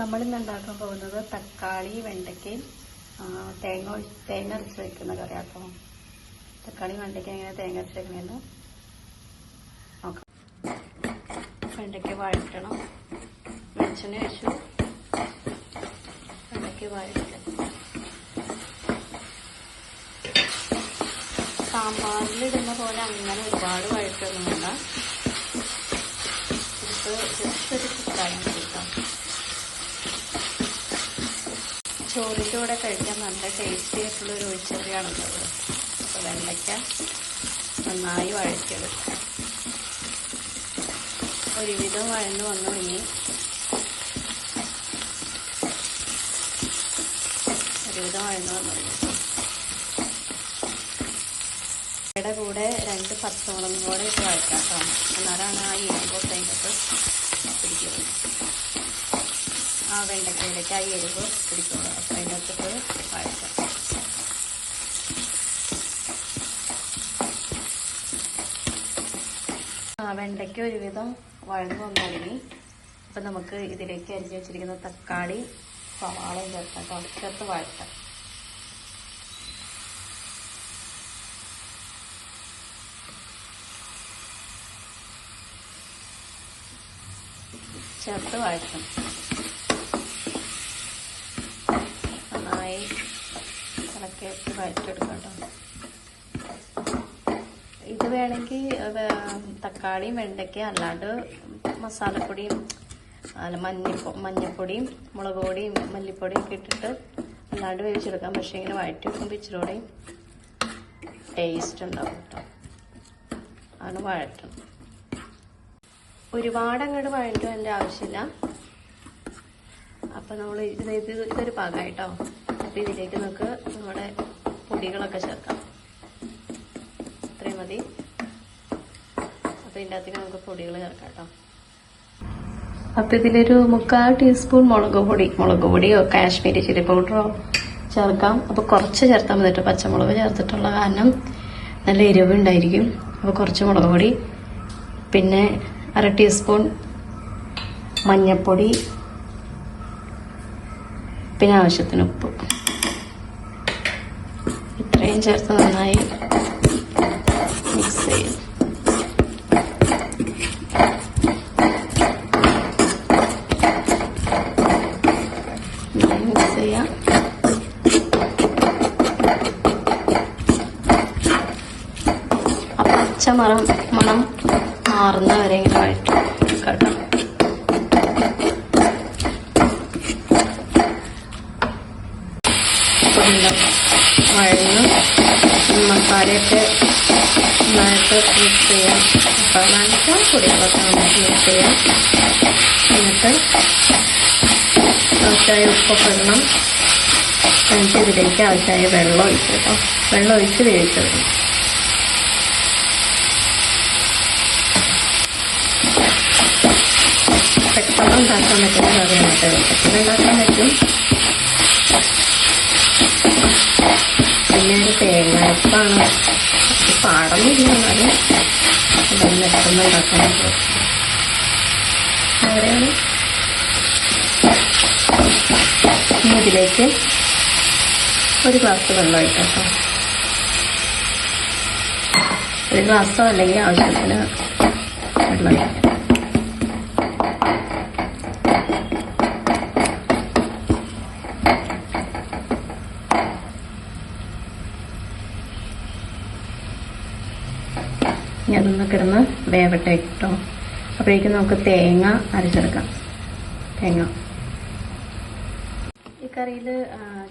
നമ്മളിന്ന് ഉണ്ടാക്കാൻ പോകുന്നത്? തക്കാളി വെണ്ടയ്ക്കയും തേങ്ങ തേങ്ങ അരച്ച് വെക്കുന്ന കറിയാട്ടോ തക്കാളി വെണ്ടയ്ക്ക എങ്ങനെ തേങ്ങ അരച്ച് വെക്കണമെന്ന് നോക്കാം. വെണ്ടയ്ക്ക വഴറ്റണം. വെളിച്ചെണ്ണ വെച്ചു വെണ്ടയ്ക്ക വഴറ്റണം സാമ്പാറിലിടുന്ന പോലെ അങ്ങനെ ഒരുപാട് വഴറ്റൊന്നും വേണ്ട ഇത് ജസ്റ്റ് ഒരു കുത്തായം കിട്ടാം ചോറിന്റെ കൂടെ കഴിക്കാൻ നല്ല ടേസ്റ്റി ആയിട്ടുള്ള ഒരു ഒഴിച്ചറിയാണുള്ളത് അപ്പോൾ വെള്ളയ്ക്ക നന്നായി വഴറ്റിയെടുക്കാം. ഒരുവിധം വഴന്ന് വന്നു തുടങ്ങി ഒരുവിധം വഴന്ന് വന്നു ഇവിടെ കൂടെ രണ്ട് പച്ചമുളകും കൂടെ ഇട്ട് വഴറ്റാം കേട്ടോ. എന്നാലാണ് ആ പിടിക്കുന്നത് ആ വെണ്ടക്കയിലേക്ക് ആ എരിവ് പിടിക്കുന്നത് അപ്പോൾ അതിനകത്ത് അകത്തിട്ട് വഴറ്റാം ആ വെണ്ടയ്ക്ക ഒരുവിധം വഴന്നു വന്നു തുടങ്ങി അപ്പം നമുക്ക് ഇതിലേക്ക് അരിഞ്ഞ് വെച്ചിരിക്കുന്ന തക്കാളി സവാളയും ചേർക്കാം കേട്ടോ ചേർത്ത് വഴറ്റാം. ചേർത്ത് വഴറ്റും നന്നായി ഇളക്കി വെച്ച് വഴറ്റെടുക്കാം കേട്ടോ. ഇത് വേണമെങ്കിൽ തക്കാളിയും വെണ്ടയ്ക്കയും അല്ലാണ്ട് മസാലപ്പൊടിയും അല്ല മഞ്ഞപ്പൊടി മഞ്ഞപ്പൊടിയും മുളക് പൊടിയും മല്ലിപ്പൊടിയും ഒക്കെ ഇട്ടിട്ട് അല്ലാണ്ട് വേവിച്ചെടുക്കാം. പക്ഷേ ഇങ്ങനെ വഴറ്റി വെക്കുമ്പോൾ ഇച്ചിരി കൂടെ ടേസ്റ്റ് ഉണ്ടാവും കേട്ടോ. ആണ് വഴറ്റും ഒരുപാട് അങ്ങോട്ട് വഴറ്റും ആവശ്യമില്ല. അപ്പം നമ്മൾ ഇത് ഇത് ഇതൊരു പാകമായിട്ടോ അപ്പം ഇതിലേക്ക് നമുക്ക് നമ്മുടെ പൊടികളൊക്കെ ചേർക്കാം. ഇത്രയും മതി. അപ്പം ഇതിന്റെ അകത്തേക്ക് നമുക്ക് പൊടികൾ ചേർക്കാം കേട്ടോ അപ്പം ഇതിലൊരു മുക്കാൽ ടീസ്പൂൺ മുളക് പൊടി മുളക് പൊടിയോ കാശ്മീരി ചില്ലി പൗഡറോ ചേർക്കാം. അപ്പോൾ കുറച്ച് ചേർത്താൽ മതി കേട്ടോ പച്ചമുളക് ചേർത്തിട്ടുള്ള കാരണം നല്ല എരിവുണ്ടായിരിക്കും അപ്പോൾ കുറച്ച് മുളക് പൊടി പിന്നെ അര ടീസ്പൂൺ മഞ്ഞൾപ്പൊടി പിന്നെ ആവശ്യത്തിന് ഉപ്പ്. ഇത്രയും ചേർത്ത് നന്നായി മിക്സ് ചെയ്യും മിക്സ് ചെയ്യാം മണം മണം മാറുന്നവരെ ഇങ്ങനെ വഴറ്റും കേട്ടോ അപ്പോൾ വഴന്ന് മസാലയൊക്കെ നന്നായിട്ട് മിക്സ് ചെയ്യാം. മസാല പൊടികളൊക്കെ നന്നായിട്ട് മിക്സ് ചെയ്യാം. എന്നിട്ട് ആവശ്യമായ ഉപ്പൊക്കെ ഇടണം. എന്നിട്ട് ഇതിലേക്ക് ആവശ്യമായ വെള്ളം ഒഴിച്ച് കേട്ടോ വെള്ളം ഒഴിച്ച് വേവിച്ചെടുക്കണം. പെട്ടെന്ന് ഉണ്ടാക്കാൻ പറ്റുന്ന കറിയാണ് കേട്ടോ പെട്ടെന്ന് ഉണ്ടാക്കാൻ പറ്റും പിന്നെ ഒരു തേങ്ങാപ്പാണ് പാടൊന്നുമില്ല എന്നാലും ഇതൊന്ന് ഉണ്ടാക്കാൻ അവിടെയാണ്. ഇതിലേക്ക് ഒരു ഗ്ലാസ് വെള്ളം ഇട്ടോ ഒരു ഗ്ലാസ്സോ അല്ലെങ്കിൽ ആവശ്യത്തിന് വെള്ളം ഒഴിക്കാം ഇനി അതൊന്ന് കിടന്ന് വേവട്ടെ കേട്ടോ അപ്പോഴേക്കും നമുക്ക് തേങ്ങ അരച്ചെടുക്കാം. തേങ്ങ. ഈ കറിയിൽ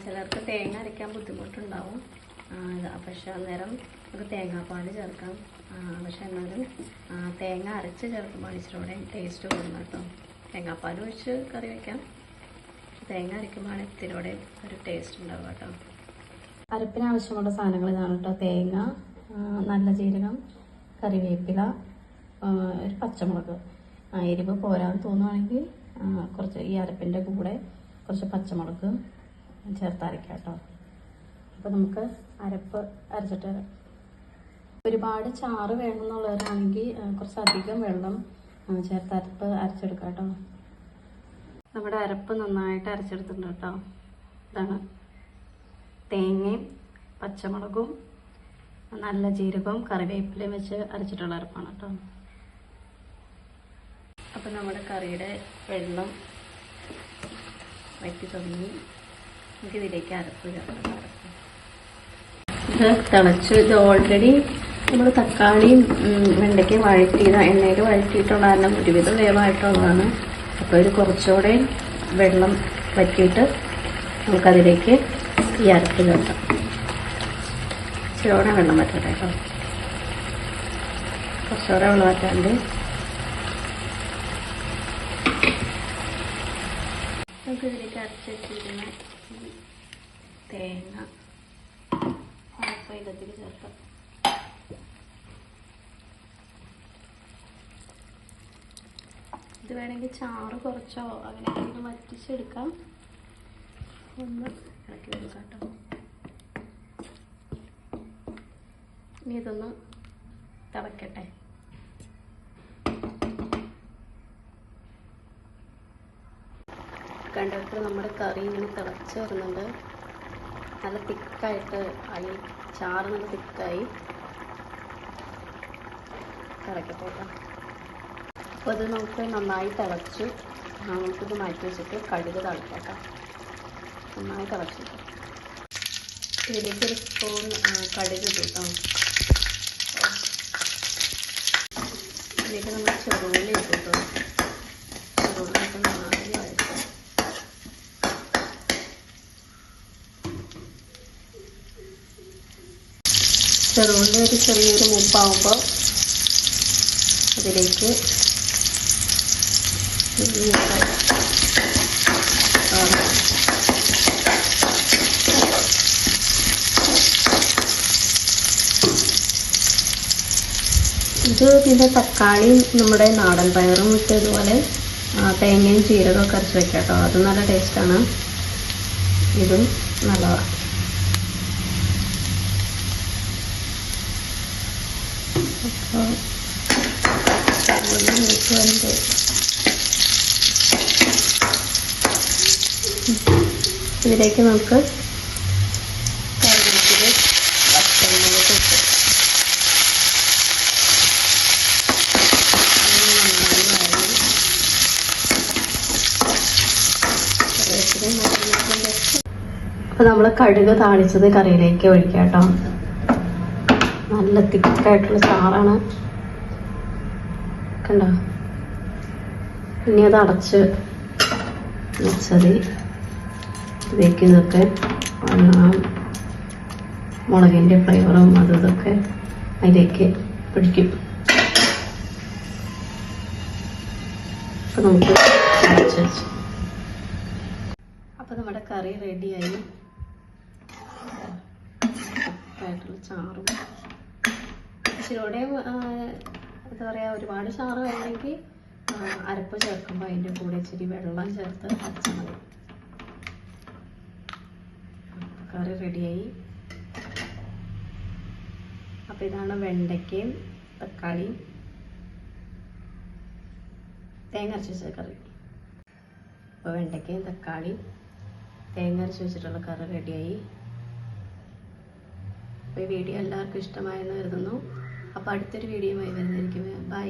ചിലർക്ക് തേങ്ങ അരയ്ക്കാൻ ബുദ്ധിമുട്ടുണ്ടാവും. പക്ഷെ അന്നേരം നമുക്ക് തേങ്ങാപ്പാൽ ചേർക്കാം. പക്ഷെ എന്നാലും തേങ്ങ അരച്ച് ചേർക്കുമ്പോൾ ഇച്ചിരി ടേസ്റ്റ് കൂടുന്നു കേട്ടോ. തേങ്ങാപ്പാൽ ഒഴിച്ച് കറി വയ്ക്കാം തേങ്ങ അരയ്ക്കുമ്പോഴാണ് ഇത്തിരി കൂടെ ഒരു ടേസ്റ്റ് ഉണ്ടാവുക കേട്ടോ. അരപ്പിന് ആവശ്യമുള്ള സാധനങ്ങൾ ഇതാണ് കേട്ടോ. തേങ്ങ നല്ല ജീരകം കറിവേപ്പില ഒരു പച്ചമുളക്. എരിവ് പോരാന്ന് തോന്നുവാണെങ്കിൽ കുറച്ച് ഈ അരപ്പിന്റെ കൂടെ കുറച്ച് പച്ചമുളക് ചേർത്ത് അരയ്ക്കാം കേട്ടോ. അപ്പോൾ നമുക്ക് അരപ്പ് അരച്ചിട്ട് ഒരുപാട് ചാറ് വേണമെന്നുള്ളവരാണെങ്കിൽ ആ, കുറച്ചധികം വെള്ളം ചേർത്ത് അരപ്പ് അരച്ചെടുക്കാം കേട്ടോ. നമ്മുടെ അരപ്പ് നന്നായിട്ട് അരച്ചെടുത്തിട്ടുണ്ട് കേട്ടോ. ഇതാണ് തേങ്ങയും പച്ചമുളകും നല്ല ജീരകവും കറിവേപ്പിലയും വെച്ച് അരച്ചിട്ടുള്ള അരപ്പാണ് കേട്ടോ. അപ്പം നമ്മുടെ കറിയുടെ വെള്ളം വറ്റി തുടങ്ങി. നമുക്ക് ഇതിലേക്ക് ചേർക്കാം. ഇത് തിളച്ച് ഇത് ഓൾറെഡി നമ്മൾ തക്കാളിയും വെണ്ടയ്ക്കും വഴറ്റിയത് എണ്ണയിൽ വഴറ്റിയിട്ടുള്ള കാരണം ഒരുവിധം വേവായിട്ടുള്ളതാണ്. അപ്പോൾ ഇത് കുറച്ചുകൂടെ വെള്ളം വറ്റിയിട്ട് നമുക്കതിലേക്ക് ഈ അരപ്പ് ചേർക്കാം. ഇച്ചിരിയോടെ വെള്ളം വറ്റട്ടെ കേട്ടോ കുറച്ചുകൂടെ വെള്ളം വറ്റാണ്ട് നമുക്ക് ഇതിലേക്ക് അരച്ച് വെച്ചിരിക്കുന്ന ഈ തേങ്ങ അരപ്പയിലത്തിൽ ചേർക്കാം. ഇത് വേണമെങ്കിൽ ചാറ് കുറച്ചോ അങ്ങനെ ഒന്ന് വറ്റിച്ചെടുക്കാം. ഒന്ന് ഇളക്കി കൊടുക്കാം കേട്ടോ. ഇനി ഇതൊന്ന് തിളക്കട്ടെ. കണ്ടിട്ട് നമ്മുടെ കറി ഇങ്ങനെ തിളച്ച് വരുന്നുണ്ട്. നല്ല തിക്കായിട്ട് ആയി ചാറ് നല്ല തിക്കായി. തിളക്കട്ടെ കേട്ടോ അപ്പോൾ ഇത് നമുക്ക് നന്നായി തിളച്ചു. നമുക്കിത് മാറ്റി വെച്ചിട്ട് കടുക് തിളക്കാം നന്നായി തിളച്ചിട്ട് ഇതിലേക്ക് ഒരു സ്പൂൺ കടുക് ഇട്ടു ഇതിലേക്ക് നമ്മൾ ചെറുള്ളി ഇട്ടു കേട്ടോ ചെറുള്ളി ഇട്ട് നന്നായി വഴറ്റും ചെറുള്ളി ഒരു ചെറിയൊരു മുപ്പാകുമ്പോൾ അതിലേക്ക് ഇത് പിന്നെ തക്കാളിയും നമ്മുടെ നാടൻ പയറും ഇട്ട് ഇതുപോലെ തേങ്ങയും ജീരകമൊക്കെ അരച്ച് വെക്കാം കേട്ടോ അത് നല്ല ടേസ്റ്റാണ് ഇതും നല്ലതാണ് അപ്പോൾ ഇതിലേക്ക് നമുക്ക് കറിവേപ്പില പച്ചമുളക് ഇട്ട് അപ്പൊ നമ്മൾ കടുക് താളിച്ചത് കറിയിലേക്ക് ഒഴിക്കാം കേട്ടോ. നല്ല തിക്കായിട്ടുള്ള ചാറാണ്. കണ്ട? ഇനി അത് അടച്ച് വെച്ചതി ഇതിലേക്ക് മുളകിന്റെ ഫ്ലേവറും അതും ഇതൊക്കെ അതിലേക്ക് പിടിക്കും. അപ്പൊ നമുക്ക് അടച്ച് വെച്ചു. അപ്പം നമ്മുടെ കറി റെഡിയായി. ചാറും ഇച്ചിരിയോടെ എന്താ പറയുക ഒരുപാട് ചാറ് വേണമെങ്കിൽ അരപ്പ് ചേർക്കുമ്പോൾ അതിന്റെ കൂടെ ഇച്ചിരി വെള്ളം ചേർത്ത് അരച്ചാൽ മതി. കറി റെഡിയായി. അപ്പം ഇതാണ് വെണ്ടയ്ക്കയും തക്കാളിയും. തേങ്ങ അരച്ച് വെച്ച കറി. അപ്പോൾ വെണ്ടയ്ക്കയും തക്കാളി തേങ്ങ അരച്ച് വെച്ചിട്ടുള്ള കറി റെഡിയായി. അപ്പോൾ ഈ വീഡിയോ എല്ലാവർക്കും ഇഷ്ടമായെന്ന് കരുതുന്നു. അപ്പോൾ അടുത്തൊരു വീഡിയോയുമായി വരുന്നതായിരിക്കും. ബൈ